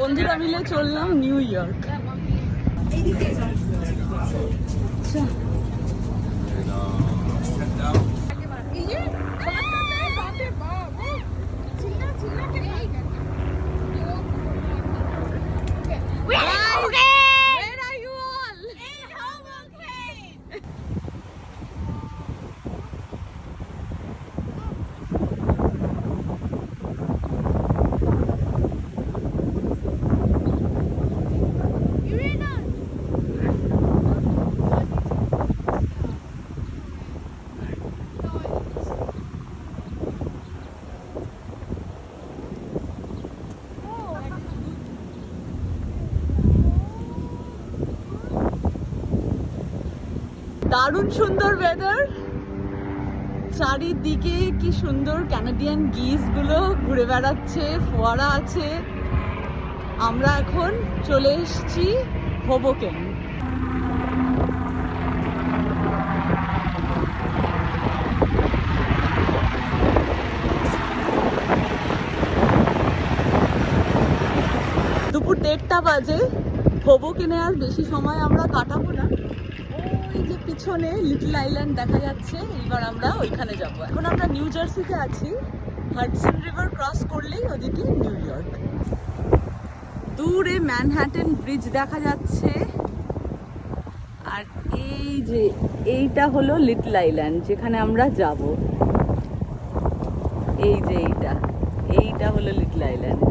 বন্ধুরা মিলে চললাম নিউ ইয়র্ক। আচ্ছা, Where দারুণ সুন্দর ওয়েদার চারিদিকে কি সুন্দর ক্যানাডিয়ান গিসগুলো ঘুরে বেড়াচ্ছে, ফোয়ারা আছে। আমরা এখন চলে এসেছি হোবোকেন দুপুর দেড়টা বাজে। হোবোকেনে আর বেশি সময় আমরা কাটাবো না। ওই যে পিছনে লিটল আইল্যান্ড দেখা যাচ্ছে, এবার আমরা ওইখানে যাব। এখন আমরা নিউ জার্সিতে আছি। হাডসন রিভার ক্রস করলেই ওদিকে নিউ ইয়র্ক। দূরে ম্যানহাটেন ব্রিজ দেখা যাচ্ছে। আর এই যে এইটা হলো লিটল আইল্যান্ড, যেখানে আমরা যাব। এই যে এইটা এইটা হলো লিটল আইল্যান্ড।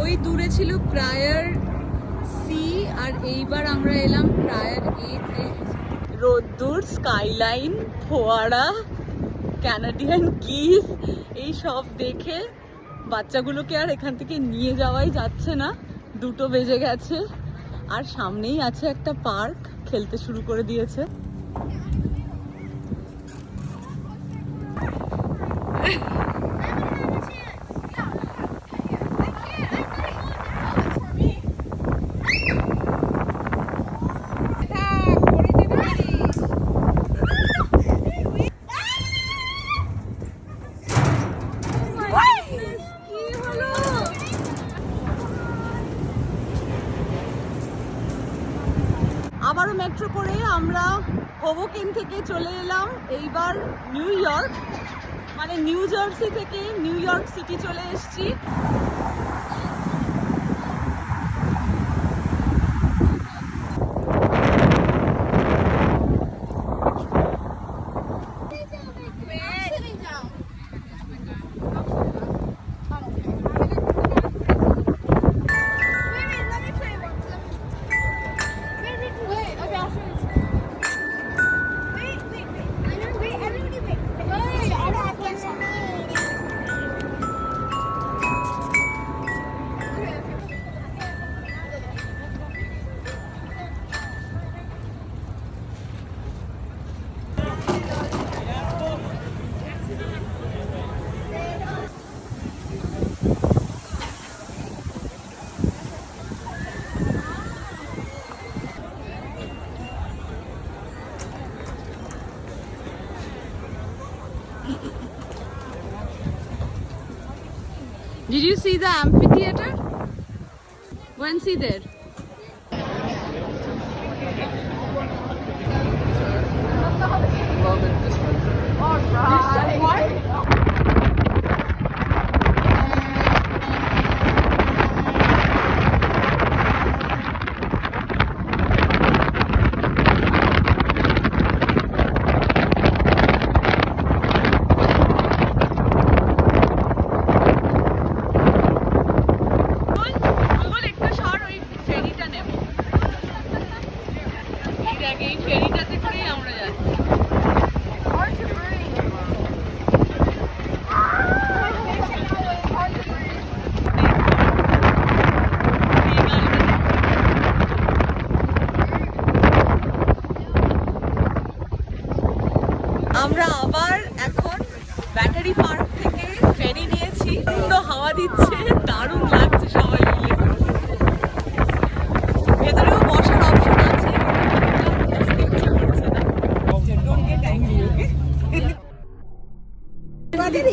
ওই দূরে ছিল প্রায়ার সি, আর এইবার আমরা এলাম প্রায়ার এতে রোদ্দুর, স্কাইলাইন, ফোয়ারা, ক্যানাডিয়ান কিস এই সব দেখে বাচ্চাগুলোকে আর এখান থেকে নিয়ে যাওয়াই যাচ্ছে না। দুটো বেজে গেছে। আর সামনেই আছে একটা পার্ক খেলতে শুরু করে দিয়েছে। কি হলো আবারও মেট্রো করে আমরা হোবোকেন থেকে চলে এলাম। এইবার নিউ ইয়র্ক মানে নিউ জার্সি থেকে নিউ ইয়র্ক সিটি চলে এসেছি। Did you see the amphitheater? When see there? আবার এখন ব্যাটারি পার্ক থেকে ফেরি নিয়েছি। সুন্দর হাওয়া দিচ্ছে দারুণ লাগছে সবাই মিলে। ভেতরেও বসার অপশন আছে। বসতে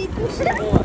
ইচ্ছা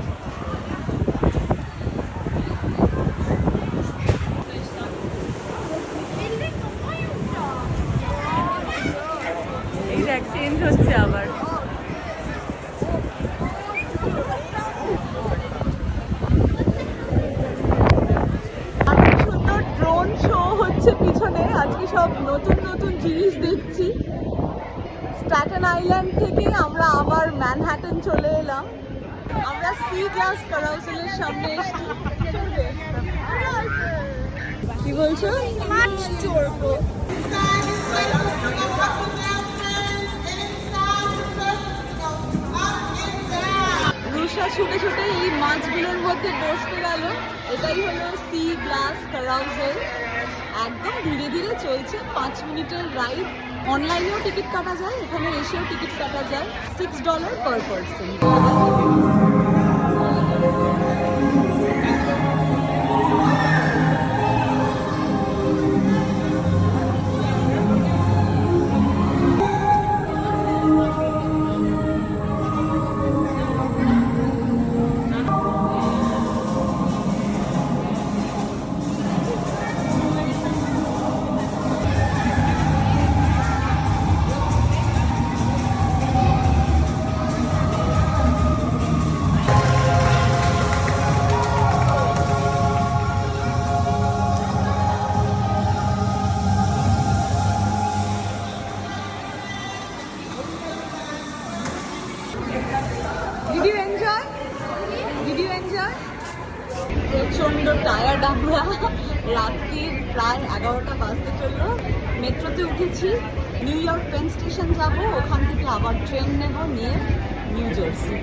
চেঞ্জ হচ্ছে আবার সুন্দর ড্রোন শো হচ্ছে পিছনে আজকে সব নতুন নতুন জিনিস দেখছি স্ট্যাটেন আইল্যান্ড থেকে আমরা আবার ম্যানহাটন চলে এলাম আমরা সি গ্লাস কারাউসেলের সামনে এসেছি? কি বলছো মাছ চড়বো ছুটে এই মাছগুলোর মধ্যে বসতে গেল। এটাই হলো সি গ্লাস কারাউজেল একদম ধীরে ধীরে চলছে। পাঁচ মিনিটের রাইড অনলাইনেও টিকিট কাটা যায়, এখানে এসেও টিকিট কাটা যায়। Six dollar per person Did you enjoy? Did you enjoy? প্রচণ্ড টায়ার্ড আমরা। রাত্রির প্রায় এগারোটা বাজতে চলল। মেট্রোতে উঠেছি। নিউ ইয়র্ক পেন স্টেশন যাব। ওখান থেকে আবার ট্রেন নেব নিয়ে নিউ জার্সি